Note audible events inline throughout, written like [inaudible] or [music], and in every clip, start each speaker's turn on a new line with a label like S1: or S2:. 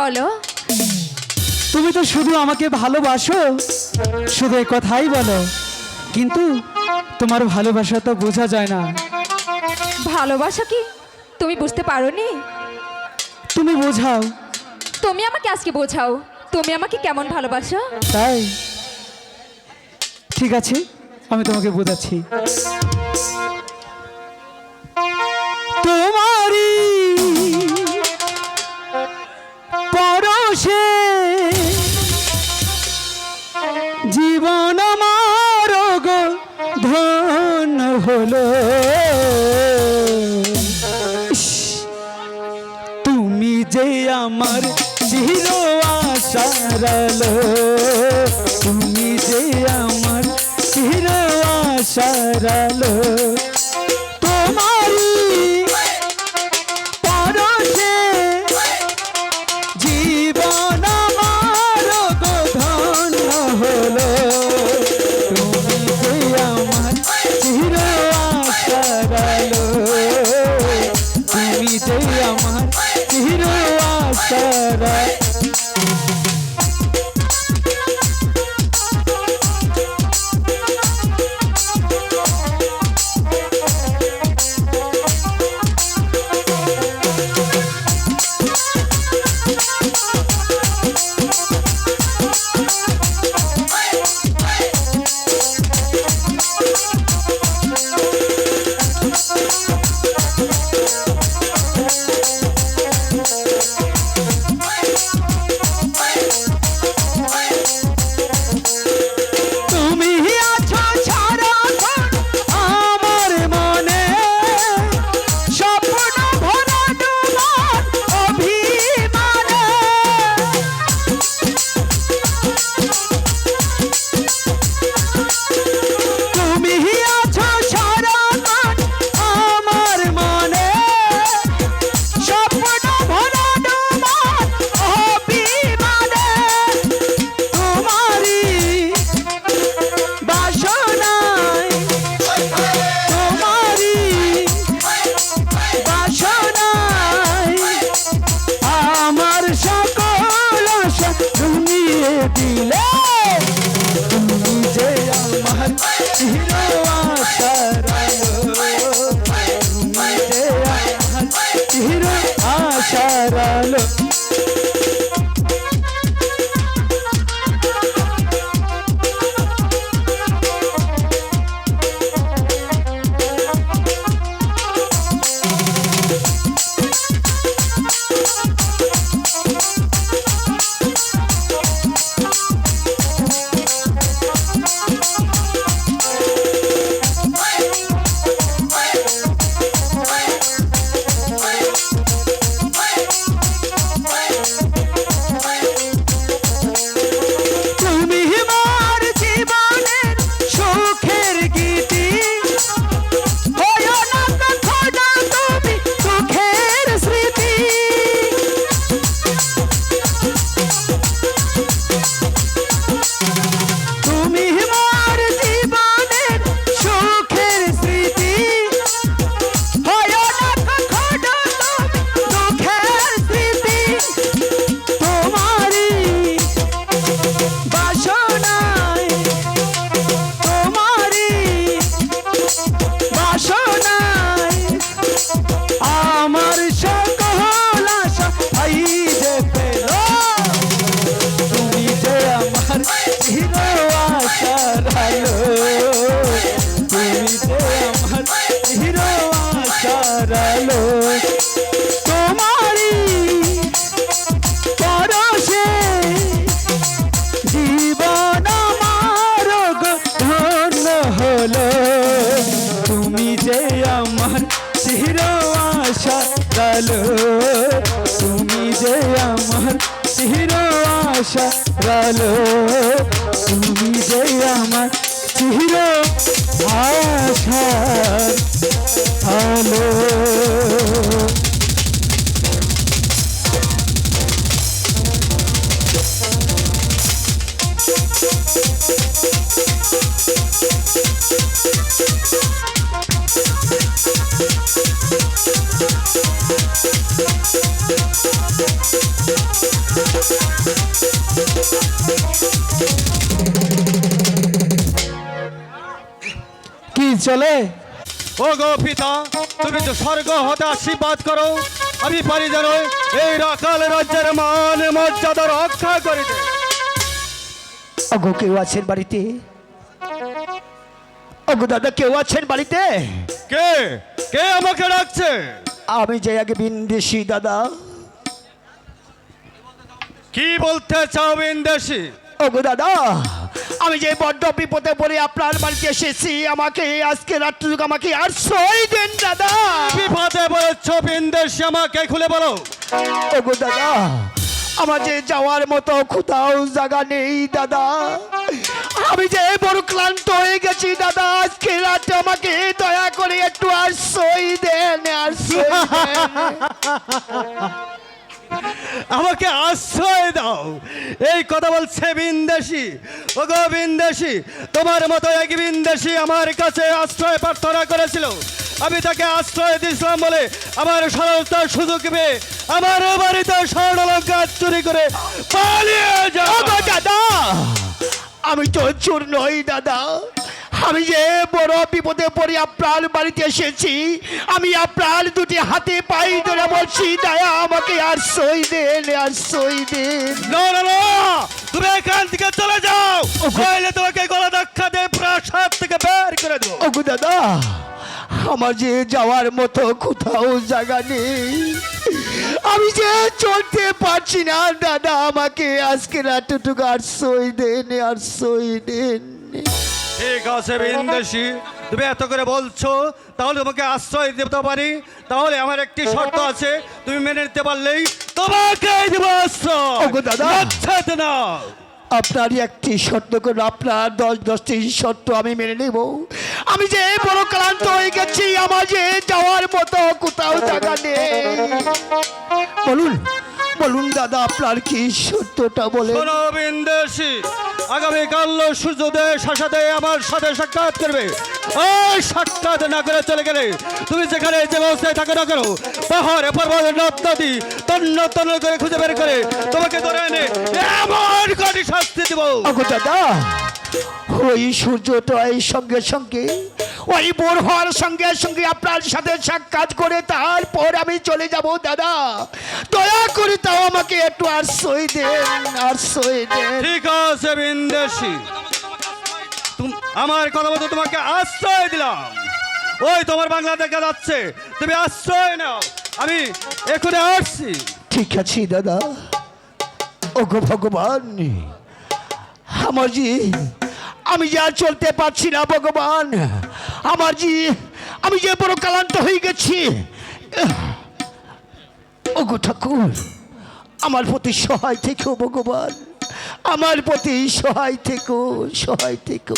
S1: বলো।
S2: তুমি তো শুধু আমাকে ভালোবাসো শুধু এ কথাই বলো। কিন্তু তোমার ভালোবাসা তো বোঝা যায় না।
S1: ভালোবাসা কি? তুমি বুঝতে পারোনি?
S2: তুমি বোঝাও।
S1: তুমি আমাকে আজকে বোঝাও। তুমি আমাকে কেমন ভালোবাসো?
S2: তাই? ঠিক আছে আমি তোমাকে বোঝাচ্ছি। তোমার হলো তুমি যে আমার চির আশারালো তুমি যে আমার চির আশারালো বলো তুমি যে আমার চির আশার আলো। Thank চলে?
S3: ও গো পিতা তুমি তো স্বর্গ হতে আশীর্বাদ করো আমি পারি যেন এই রাখাল রাজ্যের মান মর্যাদা রক্ষা করিতে
S4: অগো কেউ আছেন বাড়িতে? অগো দাদা কেউ আছেন বাড়িতে?
S3: কে? কে আমাকে ডাকছে?
S4: আমি যে আগে বিন্দেশি দাদা।
S3: কি বলতে চাও বিন্দেশি?
S4: ওগো দাদা আমি যে বড্ড বিপদে পড়ে আপনার বাড়িতে এসেছি আমাকে আজকে রাত্রিক আমাকে আর সই দেন দাদা।
S3: বিপদে বলেছ বিন্দেশি আমাকে খুলে বলো।
S4: ওগো দাদা আমার যে যাওয়ার মতো কোথাও জায়গা নেই দাদা। আমি যে বড় ক্লান্ত হয়ে গেছি দাদা আজকে রাতে আমাকে দয়া করে একটু আর সই দেন আর সই দেন। [laughs]
S3: আমাকে আশ্রয় দাও। এই কথা বলছে বিন্দেশি। ও গো বিন্দেশি, তোমার মতো এক বিন্দেশি আমার কাছে আশ্রয় প্রার্থনা করেছিল। আমি তাকে আশ্রয় দিয়েছিলাম বলে আমার সরলতার সুযোগ পেয়ে আমার বাড়িতে স্বর্ণলঙ্কার চুরি করে পালিয়ে যাও
S4: দাদা, আমি তো চোর নই, দাদা। আমি যে বড় বিপদে পড়ে আপনার বাড়িতে এসেছি আমি আপনার দুটি হাতে পাই ধরে বলছি দয়া আমাকে আর সই দেন আর সই দেন
S3: তুমি এখান থেকে চলে যাও। নইলে তোমাকে গলা ধাক্কা দিয়ে প্রাসাদ থেকে বের করে দেবো।
S4: ওগো দাদা আমার যে যাওয়ার মতো কোথাও জায়গা নেই। আমি যে চলতে পারছি না দাদা আমাকে আজকে রাতটুকু আর সই দেন আর সই দেন
S3: ঠিক আছে বিন্দেশি তুমি এত করে বলছো তাহলে তোমাকে আশ্রয় দিতে পারি। তাহলে আমার একটি শর্ত আছে তুমি মেনে নিতে পারলেই তোমাকে দেবো আশ্রয়।
S4: ওগো দাদা।
S3: না।
S4: আপনারই একটি শর্ত করে আপনার দশ দশটি শর্ত আমি মেনে নেব। আমি যে বড় ক্লান্ত হয়ে গেছি আমার যে যাওয়ার মতো কোথাও জায়গা নেই। বলুন বলুন দাদা আপনার কি সত্যটা বলে
S3: বিন্দেশি আগামীকাল সূর্যোদয় শাসাতে আমার সাথে সাক্ষাৎ করবে। ওই সাক্ষাৎ না করে চলে গেলে তুমি যেখানে যে অবস্থায় থাকো না করো পাহাড়ে পর্বত নদ নদী তন্ন তন্ন করে খুঁজে বের করে তোমাকে ধরে এনে এমন কটি শাস্তি দিব।
S4: দাদা ওই সূর্যটা এই সঙ্গে সঙ্গে ওই বোর হওয়ার সঙ্গে সঙ্গে আপনার সাথে সাক্ষাৎ করে তারপর আমি চলে যাব দাদা। দয়া করে তাও আমাকে একটু আর সই দেন সই দেন।
S3: ঠিক আছে বিন্দেশি। তুম- আমার কথা মতো তোমাকে আশ্রয় দিলাম। ওই তোমার বাংলা দেখা যাচ্ছে। তুমি আশ্রয় নাও। আমি এখানে আসছি।
S4: ঠিক আছে দাদা। ওগো ভগবান আমার জি আমি যা চলতে পারছি না ভগবান। আমার জি, আমি যে বড় ক্লান্ত হয়ে গেছি। ওগো ঠাকুর, আমার প্রতি সহায় থেকো ভগবান, আমার প্রতি সহায় থেকো সহায় থেকো।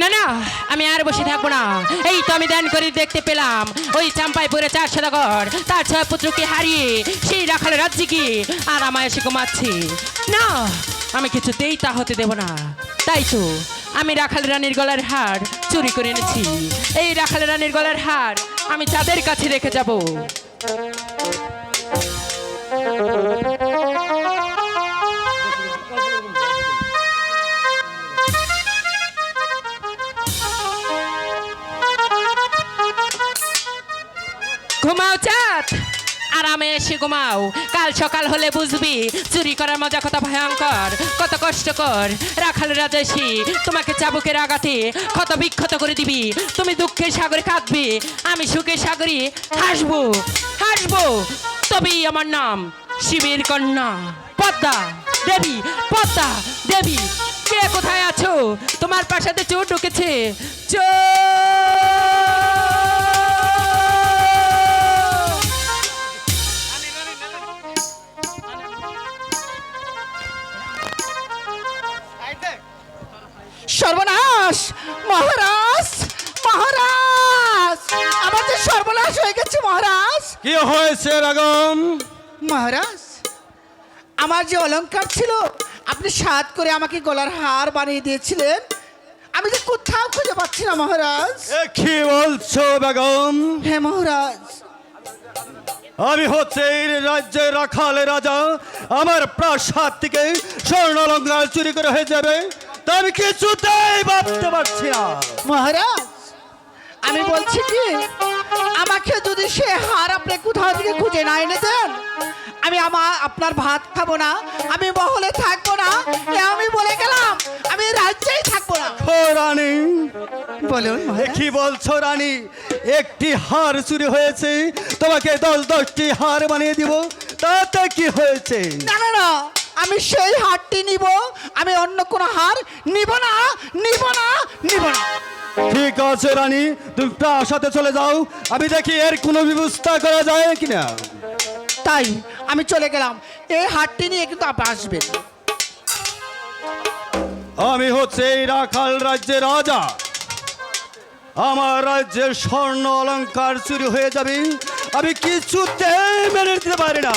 S5: না না, আমি আর বসে থাকব না। এই তো আমি ধ্যান করে দেখতে পেলাম, ওই চাম্পাই পরে চার সদাগর তার ছয় পুত্রকে হারিয়ে সেই রাখাল রাজ্যে কি আর আমায় এসে ঘুমাচ্ছে। না, আমি কিছুতেই তা হতে দেব না। তাই তো আমি রাখাল রানীর গলার হার চুরি করে এনেছি। এই রাখাল রানীর গলার হার আমি তাদের কাছে রেখে যাব। ঘুমাও, চাঁদ! আরামে এসে ঘুমাও। কাল সকাল হলে বুঝবি, চুরি করার মজা কত ভয়ঙ্কর, কত কষ্টকর। রাখাল রাজেশি, তোমাকে চাবুকের আঘাতে ক্ষত বিক্ষত করে দিবি। তুমি দুঃখের সাগরে কাঁদবে, আমি সুখের সাগরে হাসবো হাসবো। তবেই আমার নাম শিবের কন্যা। পদ্মা দেবী পদ্মা দেবী, কে কোথায় আছো? তোমার পাশাতে চোর ঢুকেছে। চোর!
S4: সর্বনাশ! মহারাজ! মহারাজ! আমার যে সর্বনাশ হয়ে গেছে মহারাজ!
S3: কি হয়েছে রাগম?
S6: মহারাজ আমার যে অলংকার ছিল আপনি সাত করে আমাকে গলার হার বানিয়ে দিয়েছিলেন। আমি যে কোথাও খুঁজে পাচ্ছি না মহারাজ।
S3: কি বলছো বেগম
S6: হ্যাঁ মহারাজ।
S3: আমি হচ্ছে এই রাজ্যের রাখাল রাজা। আমার প্রাসাদ থেকে স্বর্ণ অলঙ্কার চুরি করে হয়ে যাবে। তা আমি কিছুতেই ভাবতে পারছি না।
S6: মহারাজ আমি বলছি কি আমাকে যদি সে হার আপনি কোথাও থেকে খুঁজে না এনে দেন আমি আমার আপনার ভাত খাব না আমি মহলে থাকব না আমি বলে গেলাম আমি রাজ্যেই থাকব না।
S3: ও রানী
S6: বলুন
S3: কি বলছো রানী? একটি হার চুরি হয়েছে তোমাকে দশ দশটি হার বানিয়ে দিব তাতে কি হয়েছে?
S6: না না না আমি সেই হারটি নিব। আমি অন্য কোনো হার নিব না নিব না নিব না।
S3: ঠিক আছে রানী তুমি প্রাসাদে চলে যাও। আমি দেখি এর কোনো ব্যবস্থা করা যায় কিনা।
S6: তাই আমি চলে গেলাম। এই হারটি নিয়ে কিন্তু আপনি আসবেন।
S3: আমি হচ্ছে এই রাখাল রাজ্যের রাজা। আমার রাজ্যের স্বর্ণ অলঙ্কার চুরি হয়ে যাবে। আমি কিছুতেই মেনে নিতে পারি না।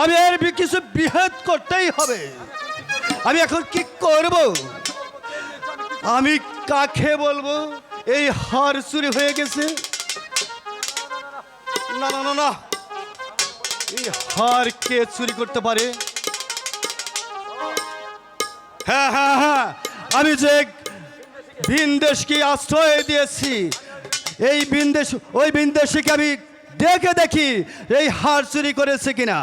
S3: আমি এর কিছু বিহেদ করতেই হবে। আমি এখন কি করব? আমি কাকে বলব? এই হার চুরি হয়ে গেছে। না না না না। এই হার কে চুরি করতে পারে? হ্যাঁ হ্যাঁ হ্যাঁ। আমি যে বিন্দেশকে আশ্রয় দিয়েছি, এই বিন্দেশ ওই বিন্দেশিকে আমি ডেকে দেখি, এই হার চুরি করেছে কিনা।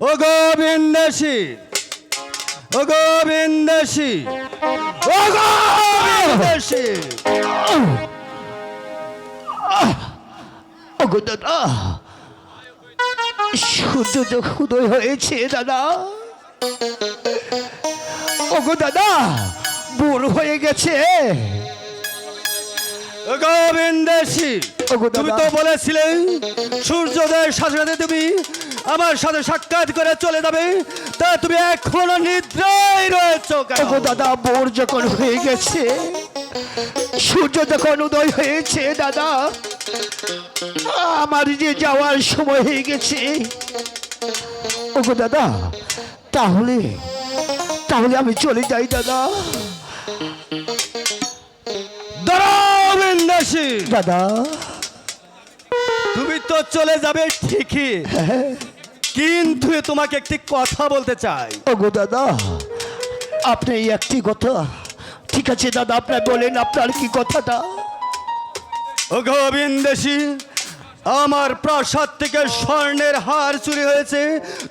S3: ও গো বিন্দেশি ও গো বিন্দেশি ও গো বিন্দেশি
S4: ওগো দাদা সূর্য উদয় হয়েছে দাদা ওগো দাদা, ভোর হয়ে গেছে
S3: ও গো
S4: ওগো দাদা।
S3: তুমি তো বলেছিলে সূর্যোদয়ের সাথে সাথে তুমি আমার সাথে সাক্ষাৎ করে চলে যাবে তা তুমি এখনও নিদ্রায় রয়েছো
S4: দাদা ভোর যখন হয়ে গেছে সূর্য যখন উদয় হয়েছে দাদা আমার যে যাওয়ার সময় হয়ে গেছে ওগো দাদা তাহলে তাহলে আমি চলে যাই দাদা। দাদা।
S3: তো চলে যাবে ঠিকই। কিন্তু তোমাকে একটি কথা বলতে চাই।
S4: ওগো দাদা আপনি এই একটি কথা। ঠিক আছে দাদা আপনার বলেন আপনার কি কথাটা?
S3: ও গোবিন্দেশি আমার প্রাসাদ থেকে স্বর্ণের হার চুরি হয়েছে।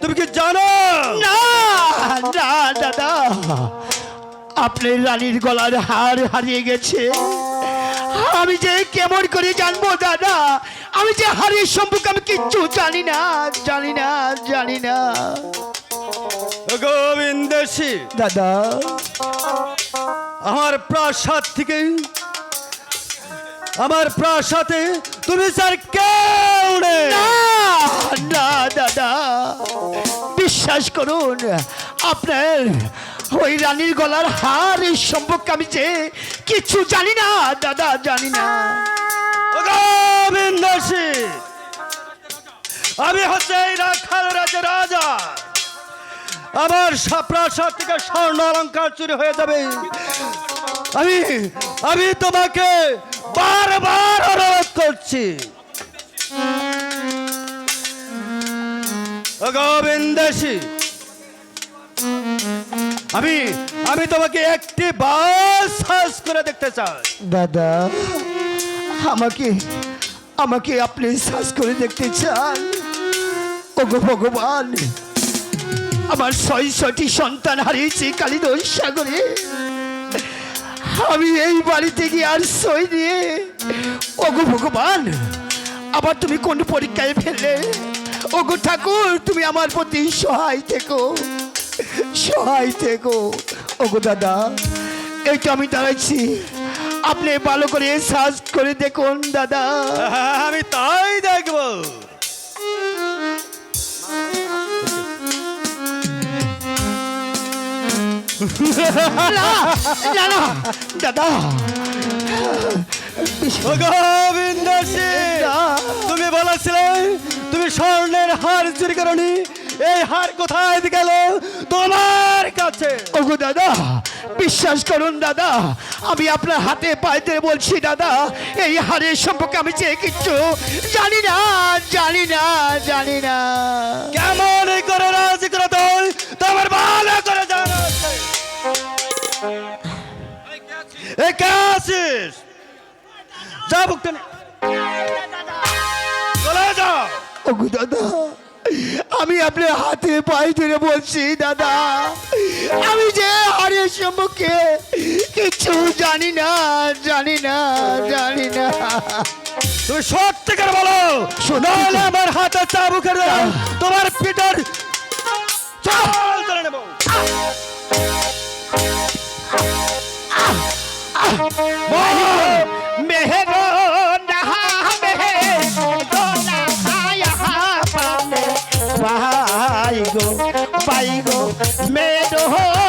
S3: তুমি কি জানো?
S4: না না দাদা। আপনার রানীর গলার হার হারিয়ে গেছে। আমি যে কেমন করে জানব দাদা? আমি যে হারের সম্পর্কে আমি কিচ্ছু জানি না জানি না জানি না।
S3: গোবিন্দ
S4: দাদা।
S3: আমার প্রাসাদ থেকে আমার প্রাসাদে তুমি স্যার কেউ
S4: না না দাদা। বিশ্বাস করুন আপনার ওই রানীর গলার হার এই সম্পর্কে আমি যে কিছু জানি না দাদা জানি না।
S3: আমি হচ্ছে এই রাখাল রাজা রাজা। আমার প্রাসাদ থেকে স্বর্ণ অলঙ্কার চুরি হয়ে যাবে। আমি আমি তোমাকে বারবার অনুরোধ করছি। আমি আমি তোমাকে একটি বাস করে দেখতে চাই।
S4: দাদা। আমাকে আমাকে আপনি শ্বাস করে দেখতে চান। ওগো ভগবান, আমার ছয় ছয়টি সন্তান হারিয়েছি কালিদোষ সাগরে। আমি এই বাড়িতে গিয়ে আর সই নিয়ে, ওগো ভগবান, আবার তুমি কোন পরীক্ষায় ফেললে? ওগো ঠাকুর, তুমি আমার প্রতি সহায় থেকো সহায় থেকো। ওগো দাদা এই তো আমি দাঁড়াইছি। আপনি ভালো করে সার্চ করে দেখুন দাদা। [laughs]
S3: আমি তাই দেখব।
S4: দাদা।
S3: গোবিন্দ তুমি বলেছিলে তুমি স্বর্ণের হার চুরি করনি। এই হার কোথায় গেল? তোমার কাছে।
S4: ওগো দাদা বিশ্বাস করুন দাদা আমি আপনার হাতে পাইতে বলছি দাদা এই হারের সম্পর্কে আমি যে কিচ্ছু জানি না জানি না জানি না।
S3: কেমন করে রাজ করে তোমার ভালো করে জানা। এ কে আছিস? যা বুকতে নে। চলে যাও।
S4: ওগো দাদা। আমি আপনার হাতে পায়ে ধরে বলছি দাদা আমি যে হারের সম্পর্কে কিছু জানি না জানি না জানি না।
S3: তুমি সত্যি করে বলো নাহলে আমার হাতে চাবুকের দাও তোমার পিটার চাল ধরে নেব।
S4: মেহেরো গো মেরো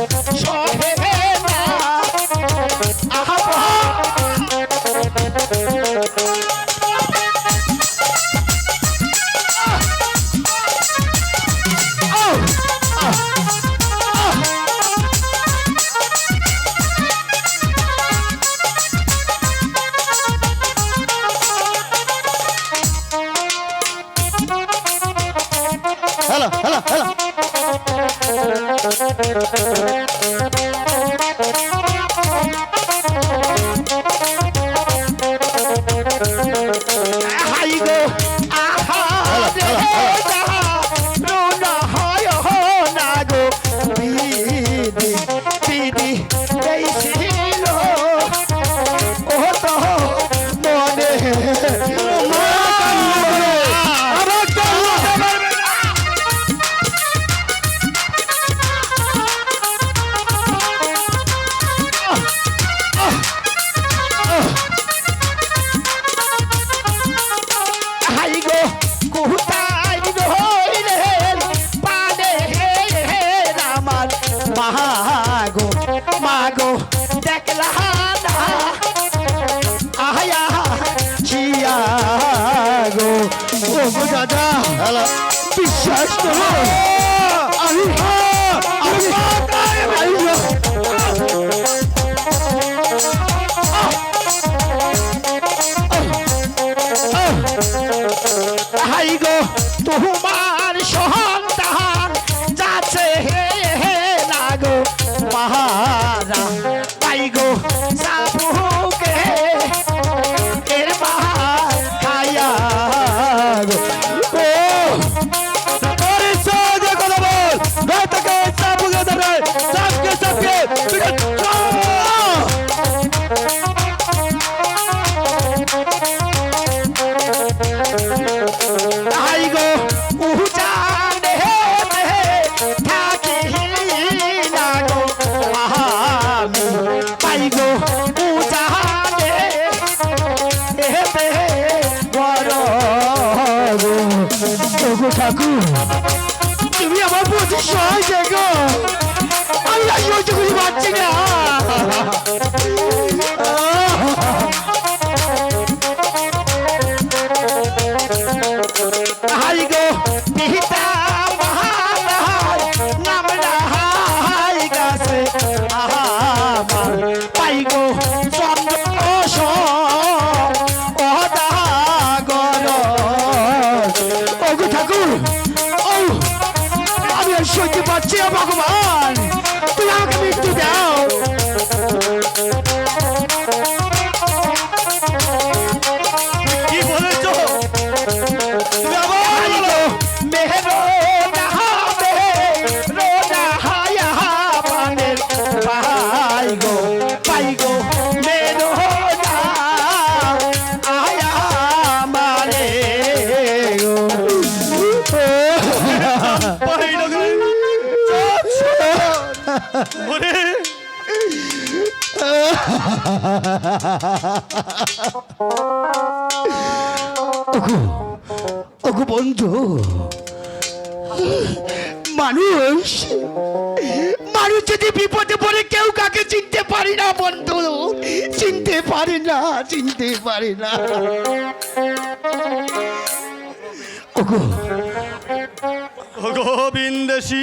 S4: না আহা! Bye. ঠাকুর তুমি আমার প্রতি সহায় দেখো আমি আর সহ্য করতে না ওগো ওগো বন্ধু। মানুষ মানুষ যদি বিপদে পড়ে কেউ কাকে চিনতে পারি না বন্ধু। চিনতে পারি না চিনতে পারি না। ওগো।
S3: ওগো বিন্দেশি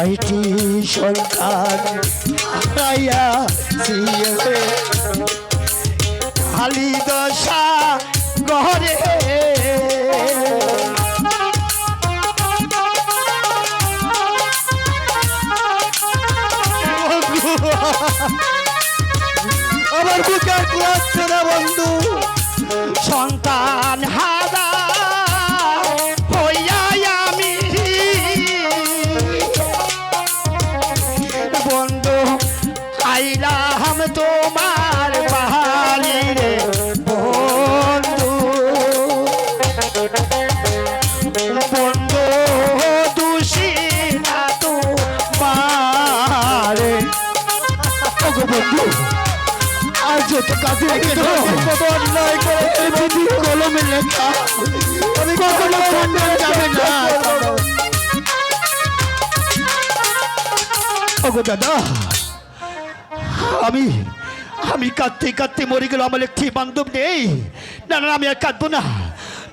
S4: ছয়টি সরকার হারাইয়া খালি দশা আমি আমি আমি কাঁদতে কাঁদতে মরে গেল, আমার একটি বান্ধব নেই। না না, আমি আর কাঁদবো না।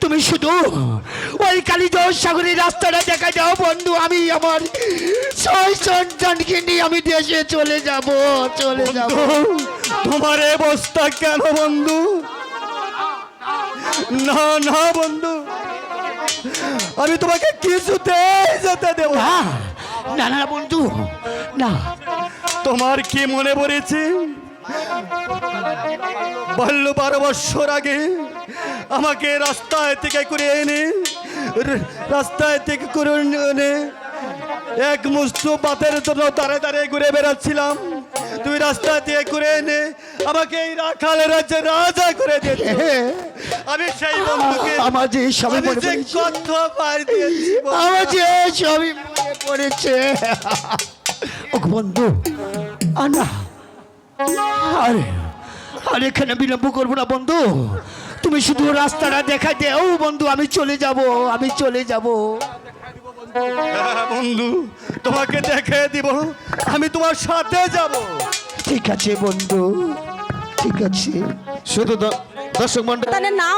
S4: তুমি শুধু ওই কালীজল সাগরের রাস্তাটা দেখা যাও বন্ধু আমি আমার ছয় সন্তানকে নিয়ে আমি দেশে চলে যাব চলে যাব।
S3: তোমার অবস্থা কেন বন্ধু? না না বন্ধু। আমি তোমাকে কিছুতেই যেতে দেব না।
S4: না বন্ধু না।
S3: তোমার কি মনে পড়েছে? বাল্য বারো বৎসর আগে আমাকে রাস্তায় থেকে করে এনে রাস্তায় থেকে করে এক মুষ্ট পাতের জন্য দাঁড়ে দাঁড়িয়ে ঘুরে বেড়াচ্ছিলাম। তুমি রাস্তা দিয়ে করে এনে আমাকে এই রাখাল রাজ্যে রাজা করে দিয়েছ আমি সেই বন্ধুকে
S4: আমার যে সবই মনে
S3: কত পার দিয়েছি।
S4: আমার যে সবই মনে পড়েছে। ও বন্ধু আনা। আরে আরে এখানে বিলম্ব করব না বন্ধু। তুমি শুধু রাস্তাটা দেখা দেও বন্ধু আমি চলে যাব আমি চলে যাব।
S3: হ্যাঁ, বন্ধু তোমাকে দেখে দিব আমি তোমার সাথে যাব।
S4: ঠিক আছে বন্ধু ঠিক আছে।
S7: শুধু দ- দর্শক মন্ডল
S1: নাম